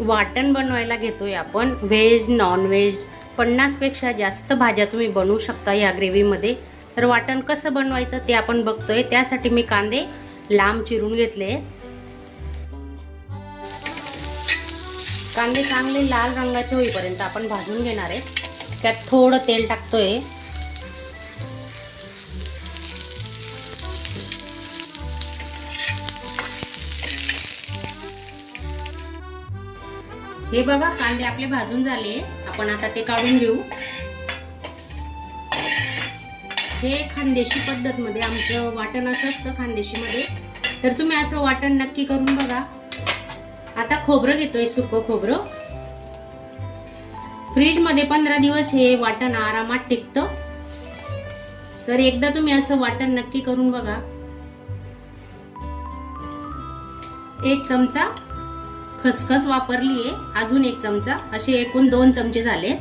वाटण बनवायला घेतोय आपण. व्हेज नॉनव्हेज पन्नासपेक्षा जास्त भाज्या तुम्ही बनवू शकता या ग्रेव्हीमध्ये तर वाटण कसं बनवायचं ते आपण बघतोय. त्यासाठी मी कांदे लांब चिरून घेतले कांदे चांगले लाल रंगाचे होईपर्यंत आपण भाजून घेणार आहे त्यात थोडं तेल टाकतोय. हे बघा कांदे आपले भाजून झाले. आपण आता ते काढून घेऊ. हे खानदेशी पद्धत मध्ये आमचं वाटण असं असतं खानदेशी मध्ये तर तुम्ही असं वाटण नक्की करून बघा. आता खोबरं घेतोय सुकं खोबरं. फ्रीजमध्ये पंधरा दिवस हे वाटण आरामात टिकतं. तर एकदा तुम्ही असं वाटण नक्की करून बघा. एक चमचा खसखस वापरली आहे अजून एक चमचा. असे एकूण दोन चमचे झाले.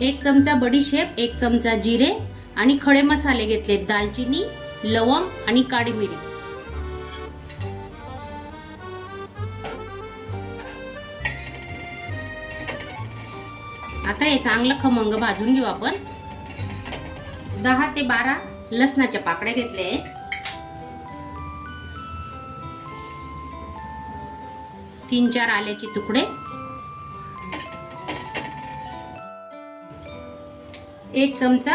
एक चमचा बडीशेप एक चमचा जिरे आणि खडे मसाले घेतले दालचिनी लवंग आणि काळी मिरी. आता हे चांगलं खमंग भाजून घेऊ आपण. दहा ते बारा लसणाच्या पाकड्या घेतल्या तीन चार आल्याचे तुकडे. एक चमचा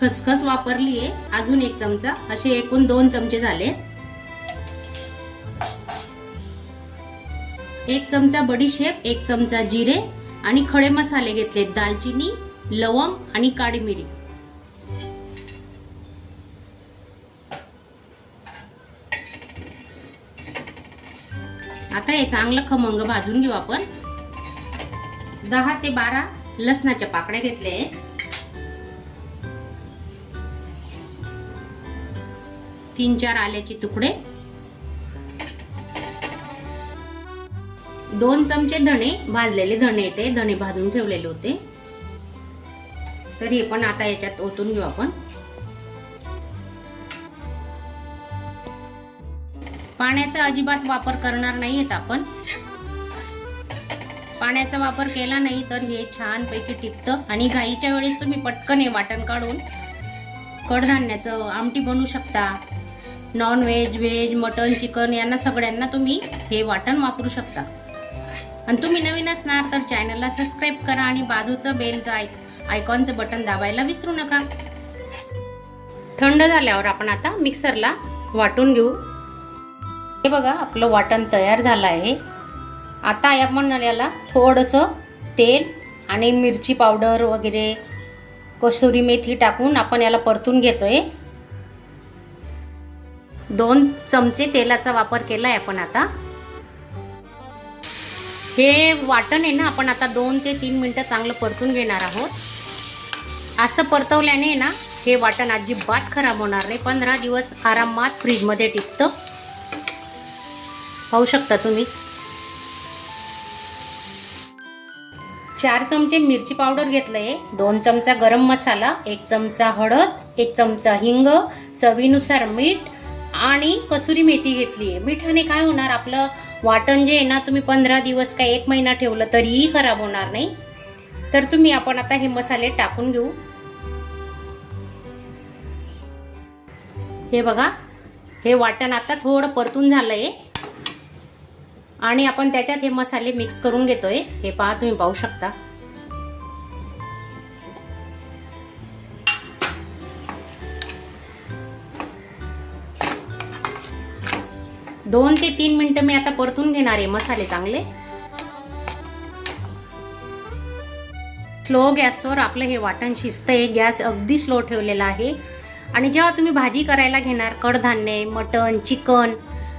खसखस वापरली आहे अजून एक चमचा. असे एकूण दोन चमचे झाले. एक चमचा बडीशेप एक चमचा जिरे आणि खडे मसाले घेतले दालचिनी लवंग आणि काळी मिरी. आता हे चांगलं खमंग भाजून घेऊ आपण. दहा ते बारा लसणाच्या पाकड्या घेतले तीन चार आल्याचे तुकडे. दोन चमचे धणे भाजलेले धणे येते. धणे भाजून ठेवलेले होते. तर हे पण आता याच्यात ओतून घेऊ आपण. पाण्याचा अजिबात वापर करणार नाहीयेत आपण. पाण्याचा वापर केला नाही तर हे छानपैकी टिकतं आणि घाईच्या वेळेस तुम्ही पटकन हे वाटण काढून कडधान्याचं आमटी बनवू शकता. Non veg veg mutton chicken यांना सगळ्यांना तुम्ही हे वाटण वापरू शकता. आणि तुम्ही नवीन असणार तर चॅनलला सबस्क्राईब करा आणि बाजूचं बेलचं आय आयकॉनचं बटन दाबायला विसरू नका. थंड झाल्यावर आपण आता मिक्सरला वाटून घेऊ. हे बघा आपलं वाटण तयार झालं आहे. आता आपण याला थोडंसं तेल आणि मिरची पावडर वगैरे कसुरी मेथी टाकून आपण याला परतून घेतोय. दोन चमचे तेलाचा वापर केला आहे आपण आता. हे वाटण आहे ना आपण आता दोन ते तीन मिनटं चांगलं परतून घेणार आहोत. असं परतवल्याने ना हे वाटण अजिबात खराब होणार नाही. पंधरा दिवस आरामात फ्रीजमध्ये टिकतं. पाहू शकता तुम्ही. चार चमचे मिरची पावडर घेतलंय. दोन चमचा गरम मसाला एक चमचा हळद एक चमचा हिंग चवीनुसार मीठ आणि कसुरी मेथी घेतली आहे मिठाने काय होणार? आपलं वाटण जे आहे ना तुम्ही पंधरा दिवस काय एक महिना ठेवलं तरीही खराब होणार नाही. तर तुम्ही आपण आता हे मसाले टाकून घेऊ. हे बघा हे वाटण आता थोडं परतून झालंय. आणि आपण त्याच्यात हे मसाले मिक्स करून घेतोय. हे पहा तुम्ही पाहू शकता. दोन ते तीन मिनिटं मी आता परतून घेणार आहे मसाले चांगले. स्लो गॅसवर आपलं हे वाटण शिजतंय. गॅस अगदी स्लो ठेवलेला आहे. आणि जेव्हा तुम्ही भाजी करायला घेणार कडधान्य मटन चिकन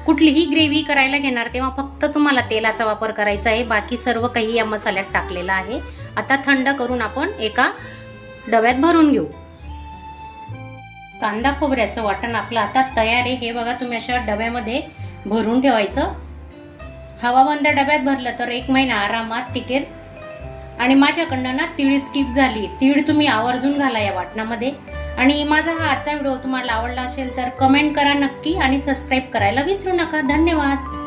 कुठलीही ग्रेव्ही करायला घेणार तेव्हा फक्त तुम्हाला तेलाचा वापर करायचा आहे. बाकी सर्व काही या मसाल्यात टाकलेलं आहे. आता थंड करून आपण एका डब्यात भरून घेऊ. कांदा खोबऱ्याचं वाटण आपलं आता तयार आहे. हे बघा तुम्ही अशा डब्यामध्ये भरून ठेवायचं. हवाबंद डब्यात भरलं तर एक महिना आरामात टिकेल. आणि माझ्याकडनं ना तीळ स्किप झाली. तीळ तुम्ही आवर्जून घाला या वाटणामध्ये. आणि माझा हा आजचा व्हिडिओ तुम्हाला आवडला असेल तर कमेंट करा नक्की आणि सबस्क्राईब करायला विसरू नका. धन्यवाद.